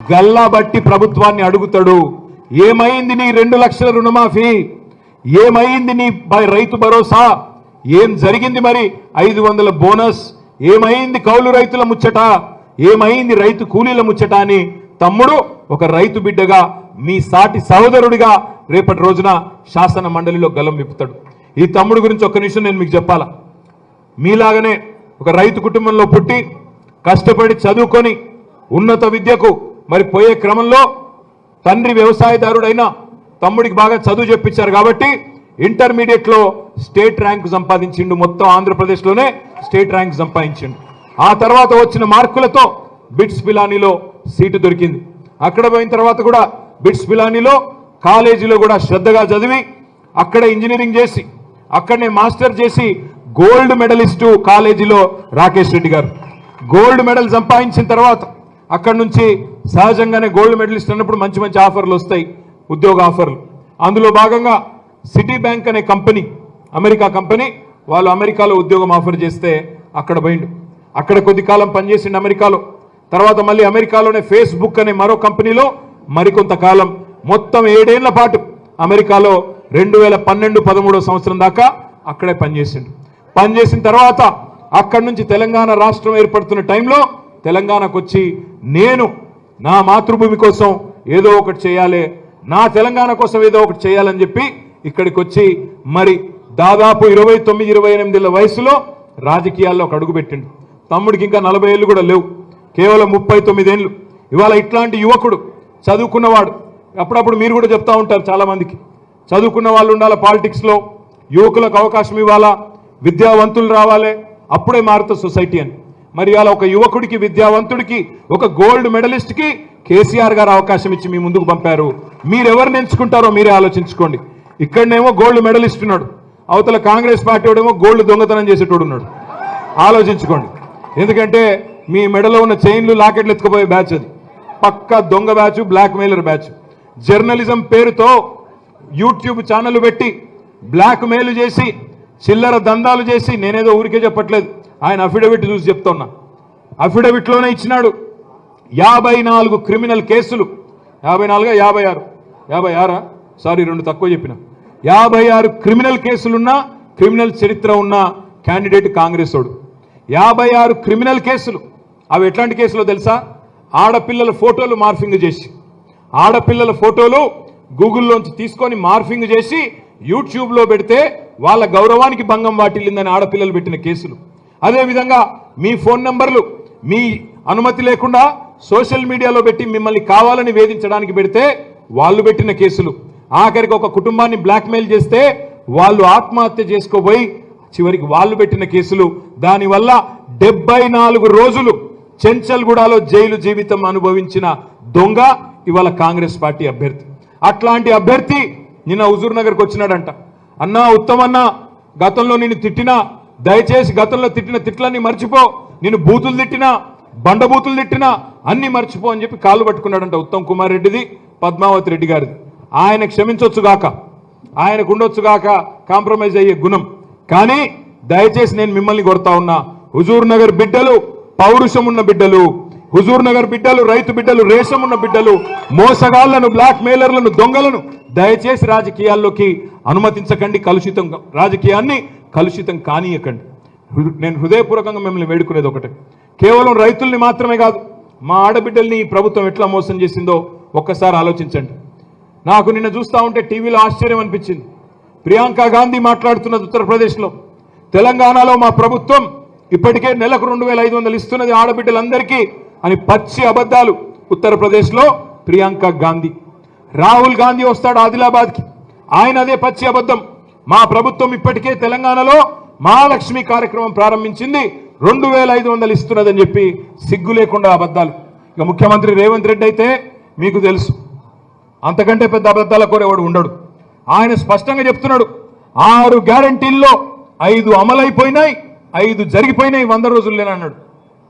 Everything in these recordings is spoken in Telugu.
గల్లాబట్టి ప్రభుత్వాన్ని అడుగుతాడు ఏమైంది నీ రెండు లక్షల రుణమాఫీ? ఏమైంది నీ రైతు భరోసా? ఏం జరిగింది మరి? ఐదు వందల బోనస్? ఏమైంది కౌలు రైతుల ముచ్చట? ఏమైంది రైతు కూలీల ముచ్చట అని? తమ్ముడు ఒక రైతు బిడ్డగా మీ సాటి సహోదరుడిగా రేపటి రోజున శాసన మండలిలో గలం విప్పుతాడు. ఈ తమ్ముడు గురించి ఒక్క నిమిషం నేను మీకు చెప్పాలా? మీలాగనే ఒక రైతు కుటుంబంలో పుట్టి కష్టపడి చదువుకొని ఉన్నత విద్యకు మరి పోయే క్రమంలో తండ్రి వ్యవసాయదారుడైన తమ్ముడికి బాగా చదువు చెప్పించారు కాబట్టి ఇంటర్మీడియట్లో స్టేట్ ర్యాంక్ సంపాదించిండు మొత్తం ఆంధ్రప్రదేశ్లోనే స్టేట్ ర్యాంక్ సంపాదించిండు. ఆ తర్వాత వచ్చిన మార్కులతో బిట్స్ పిలానీలో సీటు దొరికింది. అక్కడ పోయిన తర్వాత కూడా బిట్స్ పిలానీలో కాలేజీలో కూడా శ్రద్ధగా చదివి అక్కడ ఇంజనీరింగ్ చేసి అక్కడనే మాస్టర్ చేసి గోల్డ్ మెడలిస్టు కాలేజీలో రాకేష్ రెడ్డి గారు. గోల్డ్ మెడల్ సంపాదించిన తర్వాత అక్కడి నుంచి సహజంగానే గోల్డ్ మెడలిస్ట్ అన్నప్పుడు మంచి మంచి ఆఫర్లు వస్తాయి ఉద్యోగ ఆఫర్లు. అందులో భాగంగా సిటీ బ్యాంక్ అనే కంపెనీ అమెరికా కంపెనీ వాళ్ళు అమెరికాలో ఉద్యోగం ఆఫర్ చేస్తే అక్కడ పోయిండు. అక్కడ కొద్ది కాలం పనిచేసిండు అమెరికాలో. తర్వాత మళ్ళీ అమెరికాలోనే ఫేస్బుక్ అనే మరో కంపెనీలో మరికొంతకాలం మొత్తం ఏడేళ్ళ పాటు అమెరికాలో రెండు వేల పన్నెండు పదమూడో సంవత్సరం దాకా అక్కడే పనిచేసిండు. పనిచేసిన తర్వాత అక్కడి నుంచి తెలంగాణ రాష్ట్రం ఏర్పడుతున్న టైంలో తెలంగాణకు వచ్చి నేను నా మాతృభూమి కోసం ఏదో ఒకటి చేయాలి. నా తెలంగాణ కోసం ఏదో ఒకటి చేయాలని చెప్పి ఇక్కడికి వచ్చి మరి దాదాపు ఇరవై తొమ్మిది ఇరవై ఎనిమిదిల వయసులో రాజకీయాల్లో ఒక అడుగుపెట్టిండు తమ్ముడికి ఇంకా నలభై ఏళ్ళు కూడా లేవు. కేవలం ముప్పై తొమ్మిదేళ్ళు ఇవాళ ఇట్లాంటి యువకుడు చదువుకున్నవాడు అప్పుడప్పుడు మీరు కూడా చెప్తా ఉంటారు చాలామందికి. చదువుకున్న వాళ్ళు ఉండాలి పాలిటిక్స్లో యువకులకు అవకాశం ఇవ్వాలా? విద్యావంతులు రావాలి? అప్పుడే మారుతుంది సొసైటీ అని. మరి అలా ఒక యువకుడికి విద్యావంతుడికి ఒక గోల్డ్ మెడలిస్ట్కి కేసీఆర్ గారు అవకాశం ఇచ్చి మీ ముందుకు పంపారు. మీరు ఎంచుకుంటారో మీరే ఆలోచించుకోండి. ఇక్కడనేమో గోల్డ్ మెడలిస్ట్ ఉన్నాడు. అవతల కాంగ్రెస్ పార్టీ వాడేమో గోల్డ్ దొంగతనం చేసేటోడు ఉన్నాడు. ఆలోచించుకోండి. ఎందుకంటే మీ మెడలో ఉన్న చైన్లు లాకెట్లు ఎత్తుకుపోయే బ్యాచ్ అది. పక్క దొంగ batch black mailer batch. Journalism పేరుతో యూట్యూబ్ ఛానల్ పెట్టి బ్లాక్ మెయిల్ చేసి చిల్లర దందాలు చేసి నేనేదో ఊరికే చెప్పట్లేదు. ఆయన అఫిడవిట్ చూసి చెప్తున్నా. అఫిడవిట్లోనే ఇచ్చినాడు. యాభై నాలుగు క్రిమినల్ కేసులు. యాభై నాలుగా యాభై ఆరు. యాభై ఆరా? సారీ రెండు తక్కువ చెప్పిన. యాభై ఆరు క్రిమినల్ కేసులున్న క్రిమినల్ చరిత్ర ఉన్న క్యాండిడేట్ కాంగ్రెస్ వాడు. యాభై ఆరు క్రిమినల్ కేసులు. అవి ఎట్లాంటి కేసులో తెలుసా? ఆడపిల్లల ఫోటోలు మార్ఫింగ్ చేసి. ఆడపిల్లల ఫోటోలు గూగుల్లోంచి తీసుకొని మార్ఫింగ్ చేసి యూట్యూబ్లో పెడితే వాళ్ళ గౌరవానికి భంగం వాటిల్లిందని ఆడపిల్లలు పెట్టిన కేసులు. అదేవిధంగా మీ ఫోన్ నంబర్లు మీ అనుమతి లేకుండా సోషల్ మీడియాలో పెట్టి మిమ్మల్ని కావాలని వేధించడానికి పెడితే వాళ్ళు పెట్టిన కేసులు. ఆఖరికి ఒక కుటుంబాన్ని బ్లాక్మెయిల్ చేస్తే వాళ్ళు ఆత్మహత్య చేసుకోబోయి చివరికి వాళ్ళు పెట్టిన కేసులు. దానివల్ల డెబ్బై నాలుగు రోజులు చెంచల్గూడలో జైలు జీవితం అనుభవించిన దొంగ ఇవాళ కాంగ్రెస్ పార్టీ అభ్యర్థి. అట్లాంటి అభ్యర్థి నిన్న హుజూర్ నగర్కి వచ్చినాడంట. అన్నా ఉత్తమన్నా గతంలో నిన్ను తిట్టినా దయచేసి గతంలో తిట్టిన తిట్లన్నీ మర్చిపో. నేను బూతులు తిట్టినా బండబూతులు తిట్టినా అన్ని మర్చిపో అని చెప్పి కాళ్ళు పట్టుకున్నాడంట ఉత్తమ్ కుమార్ రెడ్డిది పద్మావతి రెడ్డి గారిది. ఆయన క్షమించొచ్చు గాక. ఆయనకు ఉండొచ్చు గాక కాంప్రమైజ్ అయ్యే గుణం. కానీ దయచేసి నేను మిమ్మల్ని కొడతా ఉన్నా. హుజూర్ నగర్ బిడ్డలు పౌరుషం ఉన్న బిడ్డలు హుజూర్ నగర్ బిడ్డలు రైతు బిడ్డలు రేషం ఉన్న బిడ్డలు మోసగాళ్ళను బ్లాక్ మెయిలర్లను దొంగలను దయచేసి రాజకీయాల్లోకి అనుమతించకండి. కలుషితం రాజకీయాన్ని కలుషితం కానీయకండి. నేను హృదయపూర్వకంగా మిమ్మల్ని వేడుకునేది ఒకటే. కేవలం రైతుల్ని మాత్రమే కాదు మా ఆడబిడ్డల్ని ప్రభుత్వం ఎట్లా మోసం చేసిందో ఒక్కసారి ఆలోచించండి. నాకు నిన్న చూస్తా ఉంటే టీవీలో ఆశ్చర్యం అనిపించింది. ప్రియాంక గాంధీ మాట్లాడుతున్నది ఉత్తరప్రదేశ్లో. తెలంగాణలో మా ప్రభుత్వం ఇప్పటికే నెలకు రెండు వేల ఐదు వందలు ఇస్తున్నది ఆడబిడ్డలందరికీ అని పచ్చి అబద్ధాలు ఉత్తరప్రదేశ్లో ప్రియాంక గాంధీ. రాహుల్ గాంధీ వస్తాడు ఆదిలాబాద్కి. ఆయన అదే పచ్చి అబద్ధం. మా ప్రభుత్వం ఇప్పటికే తెలంగాణలో మహాలక్ష్మి కార్యక్రమం ప్రారంభించింది. రెండు వేల ఐదు వందలు ఇస్తున్నదని చెప్పి సిగ్గు లేకుండా అబద్ధాలు. ఇక ముఖ్యమంత్రి రేవంత్ రెడ్డి అయితే మీకు తెలుసు. అంతకంటే పెద్ద అబద్ధాల కోరేవాడు ఉండడు. ఆయన స్పష్టంగా చెప్తున్నాడు. ఆరు గ్యారంటీల్లో ఐదు అమలైపోయినాయి ఐదు జరిగిపోయినాయి వంద రోజుల్లోనన్నాడు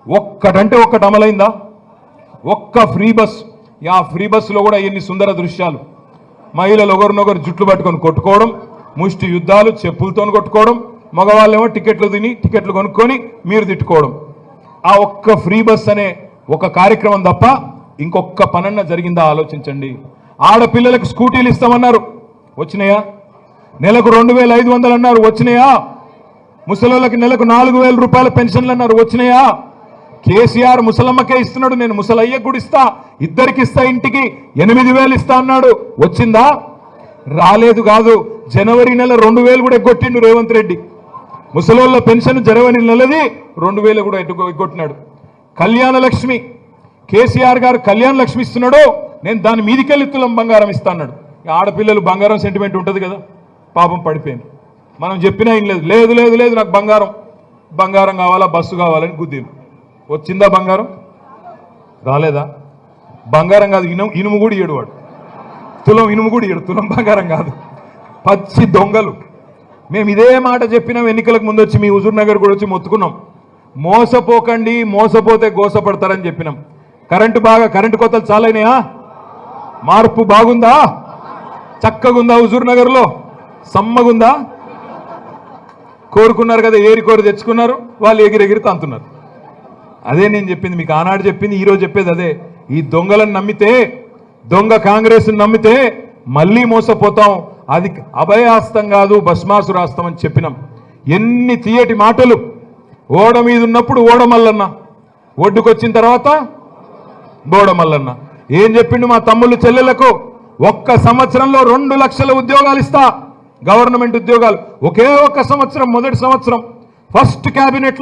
ఒక్కటంటే ఒక్కటి అమలైందా? ఒక్క ఫ్రీ బస్. ఆ ఫ్రీ బస్సులో కూడా ఎన్ని సుందర దృశ్యాలు. మహిళలు ఒకరినొకరు జుట్లు పట్టుకొని కొట్టుకోవడం ముష్టి యుద్ధాలు చెప్పులతో కొట్టుకోవడం మగవాళ్ళేమో టికెట్లు తిని టికెట్లు కొనుక్కొని మీరు తిట్టుకోవడం. ఆ ఒక్క ఫ్రీ బస్ అనే ఒక కార్యక్రమం తప్ప ఇంకొక పనన్న జరిగిందా ఆలోచించండి. ఆడపిల్లలకు స్కూటీలు ఇస్తామన్నారు. వచ్చినాయా? నెలకు రెండు వేల ఐదు వందలు అన్నారు. వచ్చినాయా? ముసలోళ్ళకి నెలకు నాలుగు వేల రూపాయల పెన్షన్లు అన్నారు. వచ్చినాయా? కేసీఆర్ ముసలమ్మకే ఇస్తున్నాడు. నేను ముసలయ్యకు కూడా ఇస్తా. ఇద్దరికి ఇస్తా ఇంటికి ఎనిమిది వేలు ఇస్తా అన్నాడు. వచ్చిందా? రాలేదు కాదు. జనవరి నెల రెండు వేలు కూడా ఎగ్గొట్టిండు రేవంత్ రెడ్డి. ముసలోళ్ళ పెన్షన్ జరవని నెలది రెండు వేలు కూడా ఎగ్గొట్టినాడు. కళ్యాణ లక్ష్మి కేసీఆర్ గారు కళ్యాణ లక్ష్మి ఇస్తున్నాడు నేను దాని మీదికెళ్ళి తులం బంగారం ఇస్తాన్నాడు ఆడపిల్లలు బంగారం సెంటిమెంట్ ఉంటుంది కదా పాపం పడిపోయింది. మనం చెప్పినా ఏం లేదు. లేదు లేదు లేదు నాకు బంగారం. బంగారం కావాలా బస్సు కావాలని గుద్దింది వచ్చిందా బంగారం? రాలేదా? బంగారం కాదు ఇనుము ఇనుము కూడా ఇయ్యడు వాడు. తులం ఇనుము కూడా ఇయ్యడు. తులం బంగారం కాదు. పచ్చి దొంగలు. మేము ఇదే మాట చెప్పినాం ఎన్నికలకు ముందు వచ్చి మీ హుజూర్ నగర్ కూడా వచ్చి మొత్తుకున్నాం. మోసపోకండి మోసపోతే గోసపడతారని చెప్పినాం. కరెంటు బాగా కరెంటు కొత్తలు చాలైనాయా? మార్పు బాగుందా? చక్కగుందా హుజూర్ నగర్లో? సమ్మగుందా? కోరుకున్నారు కదా ఏరి కోరి తెచ్చుకున్నారు వాళ్ళు ఎగిరెగిరి తంతున్నారు. అదే నేను చెప్పింది మీకు ఆనాడు చెప్పింది ఈరోజు చెప్పేది అదే. ఈ దొంగలను నమ్మితే దొంగ కాంగ్రెస్ని నమ్మితే మళ్ళీ మోసపోతాం. అది అభయాస్తం కాదు భస్మాసురాస్తం అని చెప్పినాం. ఎన్ని తీయటి మాటలు. ఓడ మీద ఉన్నప్పుడు ఓడమల్లన్న ఒడ్డుకొచ్చిన తర్వాత బోడమల్లన్న ఏం చెప్పిండు మా తమ్ముళ్ళు చెల్లెలకు? ఒక్క సంవత్సరంలో రెండు లక్షల ఉద్యోగాలు ఇస్తా. గవర్నమెంట్ ఉద్యోగాలు. ఒకే ఒక్క సంవత్సరం మొదటి సంవత్సరం. ఫస్ట్ క్యాబినెట్లో